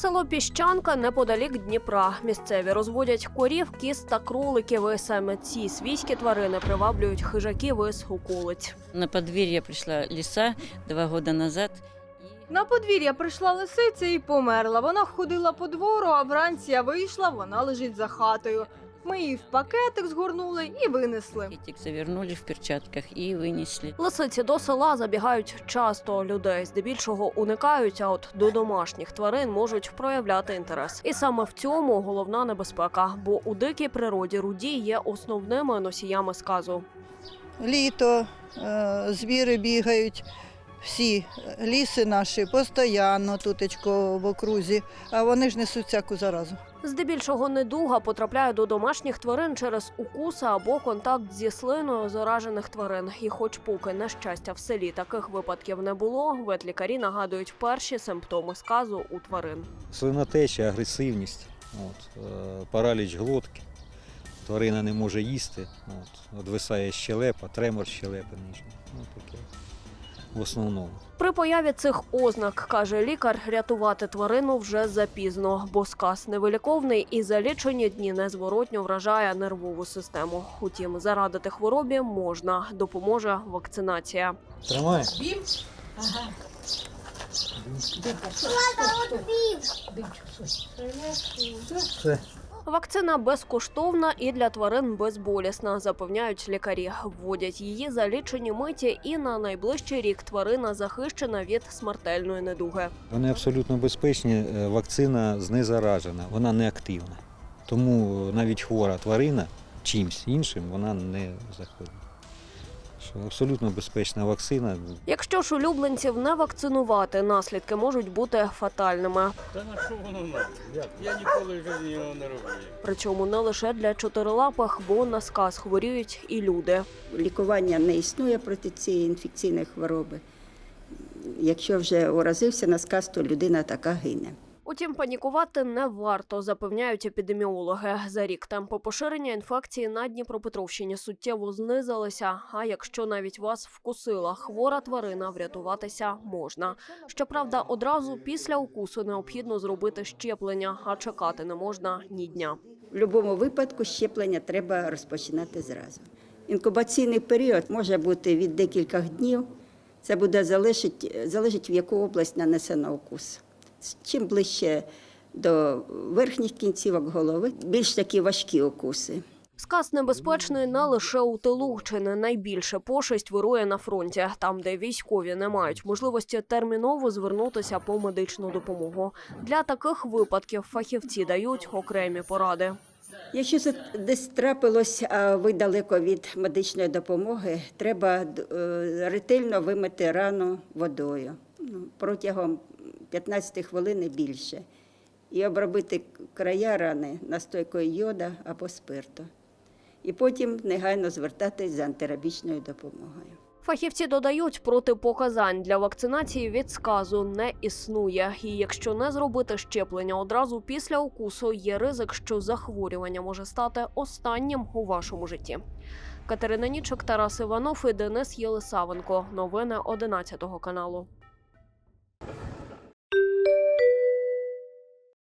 Село Піщанка неподалік Дніпра. Місцеві розводять корів, кіз та кроликів. І саме ці свійські тварини приваблюють хижаків із околиць. На подвір'я прийшла ліса два роки назад. І На подвір'я прийшла лисиця і померла. Вона ходила по двору, а вранці я вийшла, вона лежить за хатою. Ми її в пакетик згорнули і винесли. пакетик завернули в перчатках і винесли. Лисиці до села забігають часто. Людей здебільшого уникають, а от до домашніх тварин можуть проявляти інтерес. І саме в цьому головна небезпека, бо у дикій природі руді є основними носіями сказу. літо, е, звіри бігають. Всі ліси наші постійно тутечко в окрузі, а вони ж несуть всяку заразу. Здебільшого недуга потрапляє до домашніх тварин через укуси або контакт зі слиною заражених тварин. І, хоч поки на щастя в селі таких випадків не було, ветлікарі нагадують перші симптоми сказу у тварин. Слинотеча, агресивність, от, е, параліч глотки. Тварина не може їсти, от, одвисає щелепа, тремор щелепи нижньої. Ну, таке. В основному. При появі цих ознак, каже лікар, рятувати тварину вже запізно, бо сказ невиліковний і за лічені дні незворотньо вражає нервову систему. Утім, зарадити хворобі можна, допоможе вакцинація. Тримає? Все. Вакцина безкоштовна і для тварин безболісна, запевняють лікарі. Вводять її за лічені миті, і на найближчий рік тварина захищена від смертельної недуги. Вони абсолютно безпечні, е, вакцина знезаражена, вона не активна. Тому навіть хвора тварина чимсь іншим вона не заходить. Абсолютно безпечна вакцина. Якщо ж улюбленців не вакцинувати, наслідки можуть бути фатальними. Та на що воно надо? Я ніколи в житті його не робив. Причому не лише для чотирилапих, бо на сказ хворіють і люди. лікування не існує проти цієї інфекційної хвороби. Якщо вже уразився на сказ, то людина така гине. Утім, панікувати не варто, запевняють епідеміологи. За рік темпи поширення інфекції на Дніпропетровщині суттєво знизилися. А якщо навіть вас вкусила хвора тварина, врятуватися можна. Щоправда, одразу після укусу необхідно зробити щеплення, а чекати не можна ні дня. В будь-якому випадку щеплення треба розпочинати зразу. Інкубаційний період може бути від декількох днів. Це буде залежить, залежить в яку область нанесено укус. Чим ближче до верхніх кінцівок голови, більш такі важкі укуси. Сказ небезпечний не лише у тилу, чи не найбільше пошесть вирує на фронті, там, де військові не мають можливості терміново звернутися по медичну допомогу. Для таких випадків фахівці дають окремі поради. Якщо це десь трапилось, а ви далеко від медичної допомоги, треба е, ретельно вимити рану водою ну, протягом 15 хвилин і більше. І обробити края рани настойкою йода або спирту. І потім негайно звертатись за антирабічною допомогою. Фахівці додають, протипоказань для вакцинації від сказу не існує. І якщо не зробити щеплення одразу після укусу, є ризик, що захворювання може стати останнім у вашому житті. Катерина Нічок, Тарас Іванов і Денис Єлисавенко. Новини 11 каналу.